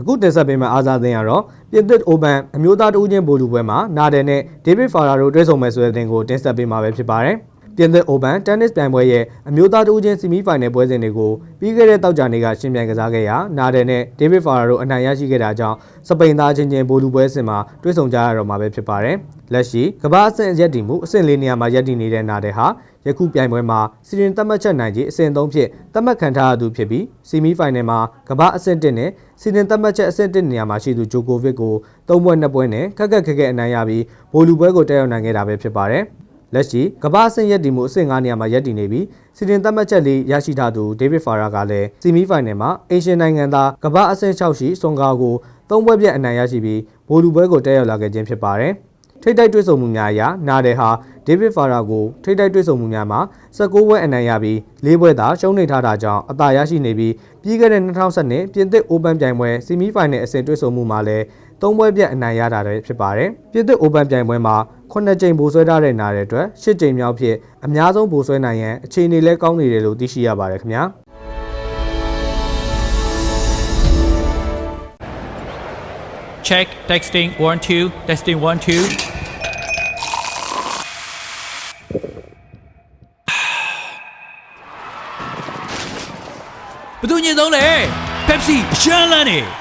အခုတင်ဆက်ပေးမယ့်အားစားသင်းကတော့ပြင်သစ်အိုပန်အမျိုးသားတဦးချင်းဗိုလ်လူပွဲမှာနာဒယ်နဲ့ဒေးဗစ်ဖာရာတို့တွေ့ဆုံမယ်ဆိုတဲ့တင်ကိုတင်ဆက်ပေးမှာပဲဖြစ်ပါတယ်။ ပြင်သစ်အိုပန်တင်းနစ်ပြိုင်ပွဲရဲ့အမျိုးသားတဦးချင်းဆီမီဖိုင်နယ်ပွဲစဉ်တွေကိုပြီးခဲ့တဲ့တောက်ကြနေ့ကရှင်ပြိုင်ကစားခဲ့ရာနာဒယ်နဲ့ဒေးဗစ်ဖာရာတို့အနိုင်ရရှိခဲ့တာကြောင့်စပိန်သားချင်းချင်းဗိုလ်လူပွဲစဉ်မှာတွေ့ဆုံကြရတော့မှာပဲဖြစ်ပါတယ်။လက်ရှိကမ္ဘာအဆင့်ရက်တည်မှုအဆင့်လေးနေရာမှာရက်တည်နေတဲ့နာဒယ်ဟာယခုပြိုင်ပွဲမှာစီရင်သတ်မှတ်ချက်နိုင်ကြီးအဆင့်3ဖြစ်သတ်မှတ်ခံထားရသူဖြစ်ပြီးဆီမီဖိုင်နယ်မှာကမ္ဘာအဆင့်1နဲ့စီရင်သတ်မှတ်ချက်အဆင့်1နေရာမှာရှိသူဂျိုကိုဗစ်ကို၃ပွဲ၂ပွဲနဲ့ခက်ခက်ခက်ခက်အနိုင်ရပြီးဗိုလ်လူပွဲကိုတက်ရောက်နိုင်ခဲ့တာပဲဖြစ်ပါတယ်။ လက်ရှိကမ္ဘာအဆင့်ရက်တည်မှုအဆင့်9နေရာမှာရက်တည်နေပြီးစီရင်သတ်မှတ်ချက်လေးရရှိထားသူဒေးဗစ်ဖာရာကလည်းဆီမီဖိုင်နယ်မှာအေရှင်နိုင်ငံသားကမ္ဘာအဆင့်6ရှိစွန်ကာကို၃ပွဲပြတ်အနိုင်ရရှိပြီးဗိုလ်လူပွဲကိုတက်ရောက်လာခဲ့ခြင်းဖြစ်ပါတယ်။ထိတ်တိုက်တွေ့ဆုံမှုများအရနာဒယ်ဟာဒေးဗစ်ဖာရာကိုထိတ်တိုက်တွေ့ဆုံမှုများမှာ16ပွဲအနိုင်ရပြီး၄ပွဲသာရှုံးနေထားတာကြောင့်အသာရရှိနေပြီးပြီးခဲ့တဲ့2012ပြင်သစ်အိုပန်ပြိုင်ပွဲဆီမီဖိုင်နယ်အဆင့်တွေ့ဆုံမှုမှာလည်း ၃ပွဲပြတ်အနိုင်ရတာလည်းဖြစ်ပါတယ်။ပြင်သစ်အိုပန်ပြိုင်ပွဲမှာ9ကြိမ်ဗိုလ်ဆွဲထားတဲ့နာတဲ့အတွက်10ကြိမ်မြောက်ဖြစ်အများဆုံးဗိုလ်ဆွဲနိုင်ရန်အခြေအနေလဲကောင်းနေတယ်လို့သိရှိရပါတယ်ခင်ဗျာ။ Check texting 1 2 testing 1 2ဘသူညင်ဆုံးလဲ Pepsi ရှမ်းလန်းနေ